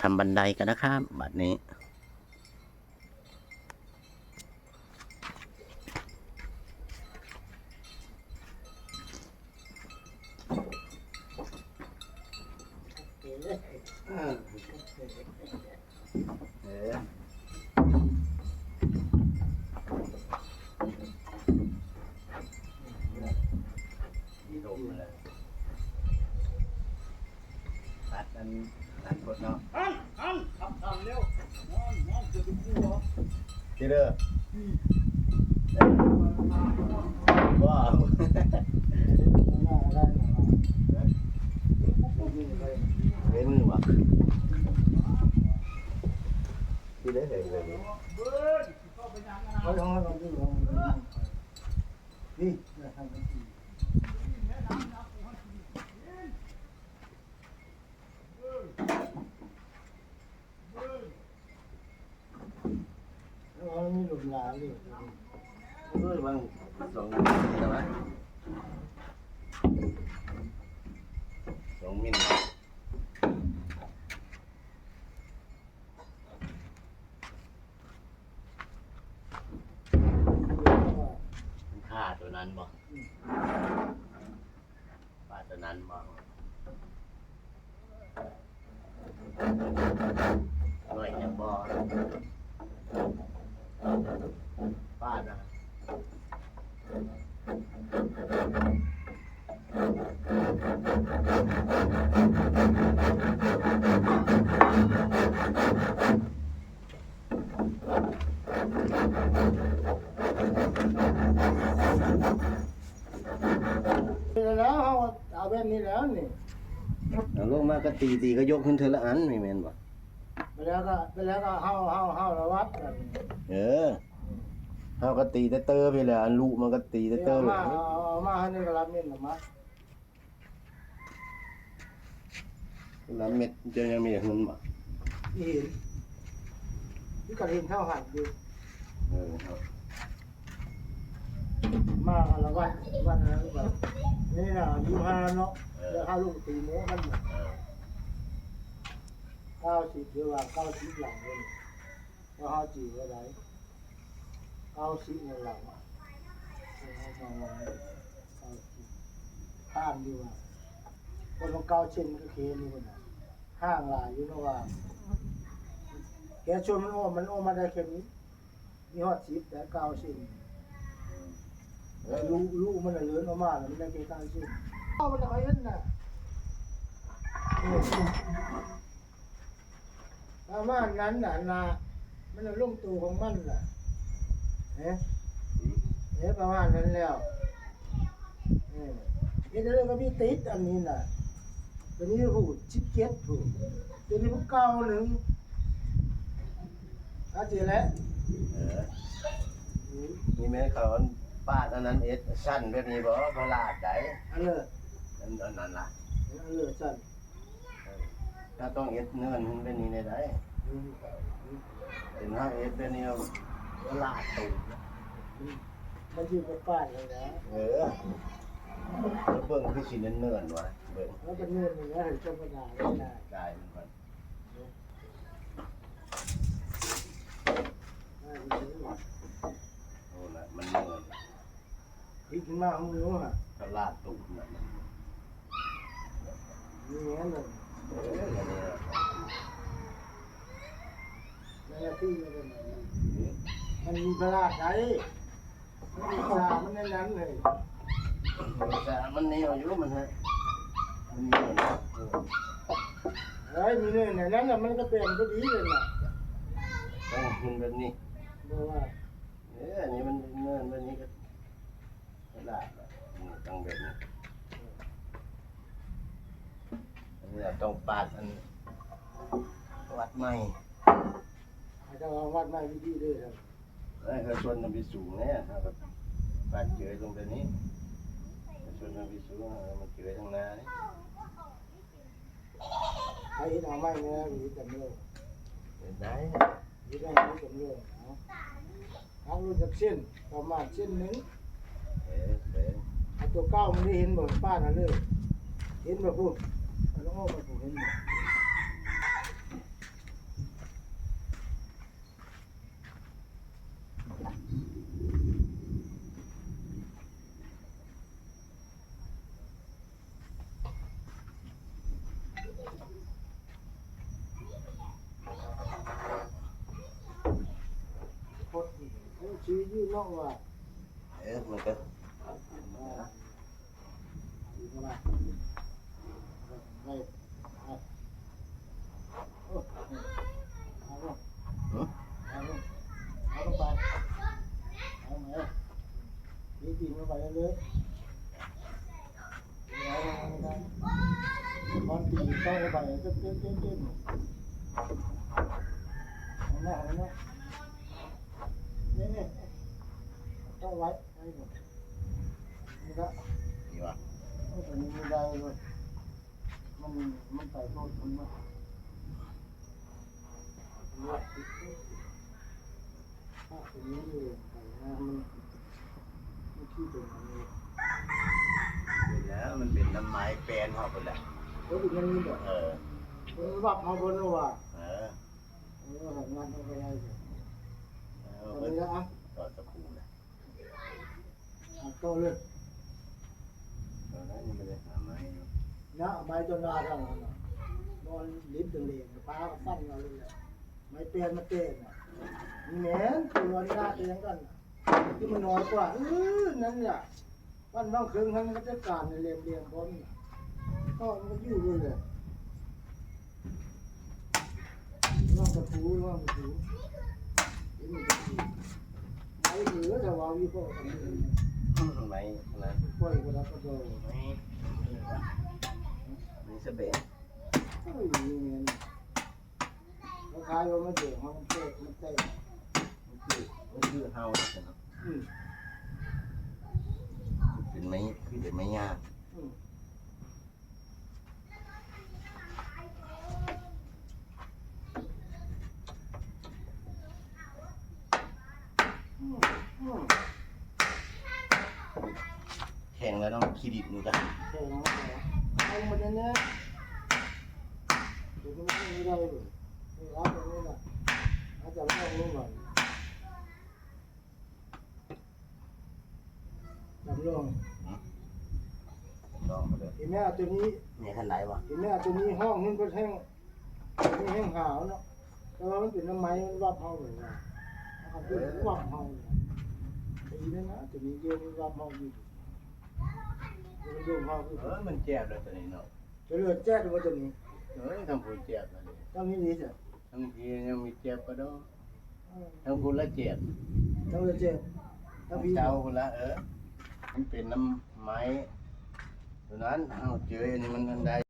ทำบันไดกันนะครับบัดนี้เออมีล มมาแล้วตัดอันตัดกดเนาะอันอันขับทางเร็วนอนนอนจะเป็นคู่เหรอที่เด้อว้าวเว้นมือวะที่ได้เลยเลยเบิ้ ลาไปยังนะด้วยบางสองมิลใช่ไหมสองมิลค่าตัวนั้นบ่ป้าตัวนั้นบ่หน่อยจะบ่ป้านะ แล้วเขาเอาแบบนี้แล้วนี่เอาลงมาก็ตีตีก็ยกขึ้นเทอละอันไม่แม่นบ่ไปแล้วก็ไปแล้วก็เฮาเฮาเฮาระวัดกันเออเฮาก็ตีแต่เตอไปแหล้วอันลูกมันก็ตีแต่เตอเอาไปมาเอามาให้นี่ก็รับเงินมาแล้วเม็ดจะยังมีแต่เงินบ่ที่เห็น ที่กระเห็นเท่าหันอยู่เออครับมาละวันวันนั้นก็นี่นะยี่ห้าเนาะแล้วห้าลูกตีโมมันเออเก้าสิบหรือว่าเก้าสิบหลังเลยแล้วห้าจีก็ได้เก้าสิบหลังเอามาไว้เก้าสิบข้ามดีกว่าคนของเก้าเช่นก็เคนี่คนน่ะห้างลายอยู่นะว่า แกชวนมันโอ้มันโอ้มาได้แค่นี้มีฮอดสิบแต่เก้าเช่นลูกลูกมันน่ะเลื้อนออกมาแล้วมันได้แค่เก้าเช่นเอามันจะไปเห็นน่ะประมาณนั้นน่ะนะมันน่ะลุ่งตูของมันน่ะเอ๊ะเอ๊ะประมาณนั้นแล้วเออเอ๊ะเรื่องก็มีติดอันนี้น่ะตัวนี้ผูดชิปเก็ตผูดตัวนี้พวกเก้าหนึ่ง อาเจแล้วเออนี่แม่เขาอันป้าดอันนั้นเอ็ดสั้นแบบนี้บ่บ่ลาดได้อันเลยอันอันนั้นล่ะอันเลยสั่นถ้าต้องเอ็ดเนื้อมันเป็นนี่ได้อืมเป็นถ้าเอ็ดเป็นนี่บ่ลาดตูดนะมันอยู่ในป่านเลยนะเออแล้วเบิ่งคือสิเนิ่นๆว่ะเบิ่งแล้วเป็นเงินอย่างเงี้ยเห็นธรรมดาเลยนะกายมันก่อน โอ้ละมันเนิ่น พลิกขึ้นมาของนู้นอะก็ลาดตูดน่ะมันนี่เงี้ยเลยเอออันนี้ล่ะนั่นแหละที่มันเป็นแบบนั้นมันมีพลาดไหนมันมีสามันในนั้นเลยแต่มันเหนียวอยู่มันฮะมันเหนียวนะเออเฮ้ยมีเงินในนั้นน่ะมันก็เต็มพอดีเลยน่ะต้องหุ่นแบบนี้บอกว่าเอออันนี้มันเนิ่นแบบนี้ก็ก็ ลาดละนี่ต้องแบบนี้อันนี้เราต้องปาดอันวัดใหม่อาจจะเอาวัดมาวิธีด้วยครับไอ้กระชวนมันไปสูงเนี่ยนะครับปาดเจอตรงแบบนี้กระชวนมันไปสูงเอามันเจอทางหน้านี่ไอ้เอาไม้เนี่ยมีจำเลยเห็นไหมมีได้มีจำเลยเอาเอารู้จักเส้นประมาณเส้นหนึ่งเออเออ เอาตัวเก้ามันได้เห็นบ่ป้าน่ะเลยเห็นบ่พูดมันต้วก็มาผูกเห็นบ่คนชื่อยื่นน้องว่ะเอ๊ะมันก็ ตีมันไปเลยเอาลงตอนตีต้องไปเต้นเต้นเต้นเต้นเอาหน้าเอาหน้านี่ นี่ต้องไว้ไว้ก่อนนี่ก็ดีว่ะไม่แต่นี่ไม่ได้เลยมันเนี่ยถ้าตัวนี้อยู่ใส่น้ำมันมันขี้ตัวนี้เป็นแล้วมันเป็นน้ำไม้แปลนเขาไปแล้วแล้วอีกอย่างนี้แบบเออ มันวับมาบนว่าเออเออทำงานทำอะไรอยู่เอตอนเพิ่นนี้นะอะต่อตะปูนะอะโตเลยตอนนั้นยังไม่ได้หาไม้อยู่นะใบจนนาเท่านั้นนอนลิ้นตึงเลงป้าก็ฟันเราเลยแหละไม่เปลี่ยนมาเต้นอะนี่แหนตัวนี้หน้าเตียงกัน ที่มันน้อยกว่าเออนั่นแหละวันน้องคืนทั้งราชการในเรียมเรียงพร้อมก็มันอยู่ด้วยเลยร่างกระถูร่างกระถูไม่เหลือแต่ว่าวิพากษ์กันเลยไม้นะปล่อยก็ได้ก็โดนไม้ไม้สเบะเฮ้ยนี่เงินราคาโยมมันเจ๋งมันเตะมันเตะ คือคือเฮาแต่เนาะอืมเป็นไม้คือเป็นไม้ยากอืมอืมแข่งแล้วต้องคิดอีกนึงกันเจ๋งมากเลยเอามาเนี่ยนะเดี๋ยวมันไม่ได้เลยนี่รับตรงนี้นะอาจจะลองรู้ก่อน จำลองลองมาเลยเห็นไหมอะตัวนี้นี่ขันไหนวะเห็นไหมอะตัวนี้ห้องมันก็แห้งตัวนี้แห้งหาวเนาะแต่ว่ามันเป็นน้ำไม้มันวับเฮาเลยนะเอาไปวับเฮาเลยดีนะนะตัวนี้เยอะมันวับเฮาอยู่มันโยมเฮาอยู่เออมันเจ็บแล้วตัวนี้เนาะจะเลือดแจ๊ดว่าตัวนี้เอ้ยทำผู้เจ็บแล้วนี่ต้องนี้ดีจ้ะทั้งทียังมีเจ็บก็ได้ทั้งผู้ละเจ็บต้องเลือดแจ๊ดต้อทั้งงพี่เจ้าผู้ละเออ มันเป็นน้ำไม้ตัวนั้นเอาเจออันนี้มันอันใด